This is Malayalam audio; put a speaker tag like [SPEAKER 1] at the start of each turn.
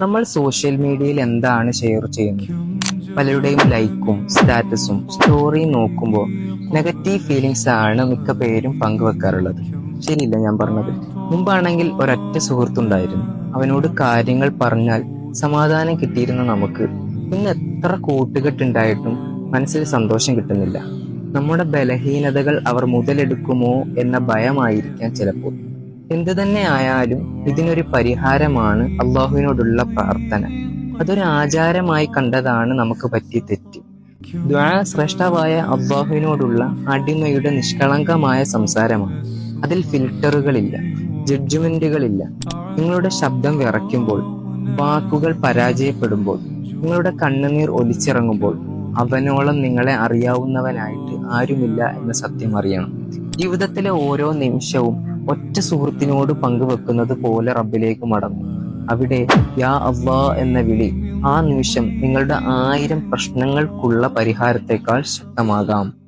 [SPEAKER 1] നമ്മൾ സോഷ്യൽ മീഡിയയിൽ എന്താണ് ഷെയർ ചെയ്യുന്നത്? പലരുടെയും ലൈക്കും സ്റ്റാറ്റസും സ്റ്റോറിയും നോക്കുമ്പോൾ നെഗറ്റീവ് ഫീലിങ്സ് ആണ് മിക്ക പേരും പങ്കുവെക്കാറുള്ളത്. ശരിയില്ല ഞാൻ പറഞ്ഞത്? മുമ്പാണെങ്കിൽ ഒരൊറ്റ സുഹൃത്തുണ്ടായിരുന്നു അവനോട് കാര്യങ്ങൾ പറഞ്ഞാൽ സമാധാനം കിട്ടിയിരുന്ന നമുക്ക്. ഇന്ന് എത്ര കൂട്ടുകെട്ടുണ്ടായിട്ടും മനസ്സിൽ സന്തോഷം കിട്ടുന്നില്ല. നമ്മുടെ ബലഹീനതകൾ അവർ മുതലെടുക്കുമോ എന്ന ഭയമായിരിക്കാം ചിലപ്പോൾ. എന്തു തന്നെ ആയാലും ഇതിനൊരു പരിഹാരമാണ് അള്ളാഹുവിനോടുള്ള പ്രാർത്ഥന. അതൊരു ആചാരമായി കണ്ടതാണ് നമുക്ക് പറ്റിയ തെറ്റ്. ദ്വാ ശ്രേഷ്ഠവായ അള്ളാഹുവിനോടുള്ള അടിമയുടെ നിഷ്കളങ്കമായ സംസാരമാണ്. അതിൽ ഫിൽറ്ററുകളില്ല ജഡ്ജ്മെന്റുകളില്ല. നിങ്ങളുടെ ശബ്ദം വിറയ്ക്കുമ്പോൾ വാക്കുകൾ പരാജയപ്പെടുമ്പോൾ നിങ്ങളുടെ കണ്ണുനീർ ഒലിച്ചിറങ്ങുമ്പോൾ അവനോളം നിങ്ങളെ അറിയാവുന്നവനായിട്ട് ആരുമില്ല എന്ന സത്യം അറിയണം. ജീവിതത്തിലെ ഓരോ നിമിഷവും ഒറ്റ സുഹൃത്തിനോട് പങ്കുവെക്കുന്നത് പോലെ റബ്ബിലേക്ക് മടങ്ങും. അവിടെ യാ അള്ളാ എന്ന വിളി ആ നിമിഷം നിങ്ങളുടെ ആയിരം പ്രശ്നങ്ങൾക്കുള്ള പരിഹാരത്തെക്കാൾ ശക്തമാകാം.